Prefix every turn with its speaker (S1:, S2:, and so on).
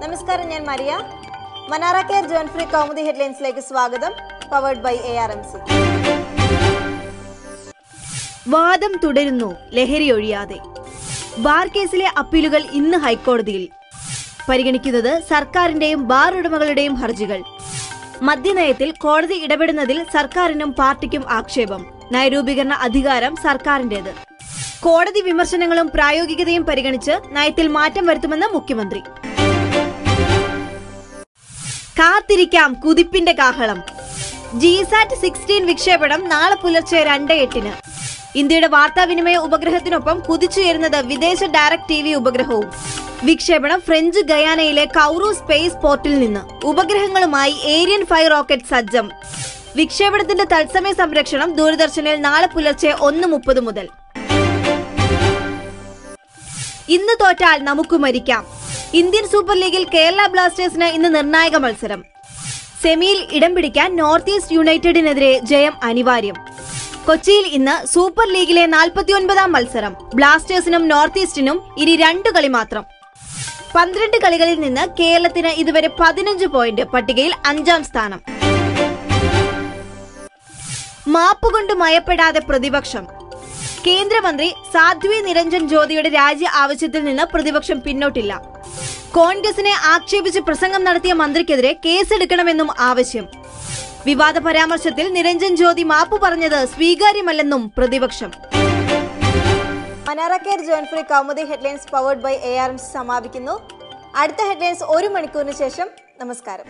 S1: നമസ്കാരം ഞാൻ Maria. Manara care John free Kaumudi ഹെഡ്ലൈൻസിലേക്ക് സ്വാഗതം powered by A R M C
S2: വാദം തുടരുന്നു ലഹരി ഒഴിയാതെ. ബാർ കേസിലെ അപ്പീലുകൾ ഇന്ന് ഹൈക്കോടതിയിൽ. പരിഗണിക്കുന്നത് സർക്കാരിന്റെയും ബാർ ഉടമകളുടെയും ഹർജികൾ. മദ്യനയത്തിൽ കോടതി ഇടപെടുന്നതിൽ സർക്കാരിനും പാർട്ടിക്കും ആക്ഷേപം. നയരൂപീകരണ അധികാരം സർക്കാരിന്റേത്. കോടതി വിമർശനങ്ങളും പ്രായോഗികതയും പരിഗണിച്ച് നയത്തിൽ മാറ്റം വരുത്തുമെന്ന് മുഖ്യമന്ത്രി. കാത്തിരിക്കാം കുതിപ്പിന്റെ കാഹളം. ജിസാറ്റ് സിക്സ്റ്റീൻ വിക്ഷേപണം നാളെ പുലർച്ചെ രണ്ട് എട്ടിന്. ഇന്ത്യയുടെ വാർത്താവിനിമയ ഉപഗ്രഹത്തിനൊപ്പം കുതിച്ചുയരുന്നത് വിദേശ ഡയറക്ട് ടി വി ഉപഗ്രഹവും. വിക്ഷേപണം ഫ്രഞ്ച് ഗയാനയിലെ കൗറു സ്പേസ് പോർട്ടിൽ നിന്ന്. ഉപഗ്രഹങ്ങളുമായി ഏരിയൻ ഫൈവ് റോക്കറ്റ് സജ്ജം. വിക്ഷേപണത്തിന്റെ തത്സമയ സംരക്ഷണം ദൂരദർശനിൽ നാളെ പുലർച്ചെ ഒന്ന് മുപ്പത് മുതൽ. ഇന്ന് തോറ്റാൽ നമുക്ക് മരിക്കാം. ഇന്ത്യൻ സൂപ്പർ ലീഗിൽ കേരള ബ്ലാസ്റ്റേഴ്സിന് ഇന്ന് നിർണായക മത്സരം. സെമിയിൽ ഇടം പിടിക്കാൻ നോർത്ത് ഈസ്റ്റ് യുണൈറ്റഡിനെതിരെ ജയം അനിവാര്യം. കൊച്ചിയിൽ ഇന്ന് സൂപ്പർ ലീഗിലെ നാൽപ്പത്തിയൊൻപതാം മത്സരം. ബ്ലാസ്റ്റേഴ്സിനും നോർത്ത് ഈസ്റ്റിനും ഇനി രണ്ട് കളി മാത്രം. പന്ത്രണ്ട് കളികളിൽ നിന്ന് കേരളത്തിന് ഇതുവരെ പതിനഞ്ച് പോയിന്റ് പട്ടികയിൽ അഞ്ചാം സ്ഥാനം. മാപ്പുകൊണ്ട് മയപ്പെടാതെ പ്രതിപക്ഷം. കേന്ദ്രമന്ത്രി സാധ്വി നിരഞ്ജൻ ജ്യോതിയുടെ രാജി ആവശ്യത്തിൽ നിന്ന് പ്രതിപക്ഷം പിന്നോട്ടില്ല. കോൺഗ്രസിനെ ആക്ഷേപിച്ച് പ്രസംഗം നടത്തിയ മന്ത്രിക്കെതിരെ കേസെടുക്കണമെന്നും ആവശ്യം. വിവാദ പരാമർശത്തിൽ നിരഞ്ജൻ ജ്യോതി മാപ്പു പറഞ്ഞത് സ്വീകാര്യമല്ലെന്നും പ്രതിപക്ഷം.
S1: മനാറക്കേർ ജോൺഫ്രി John free Kaumudi headlines powered by A R M സമാപിക്കുന്നു. അടുത്ത ഹെഡ്ലൈൻസ് ഒരു മണിക്കൂറിന് ശേഷം നമസ്കാരം.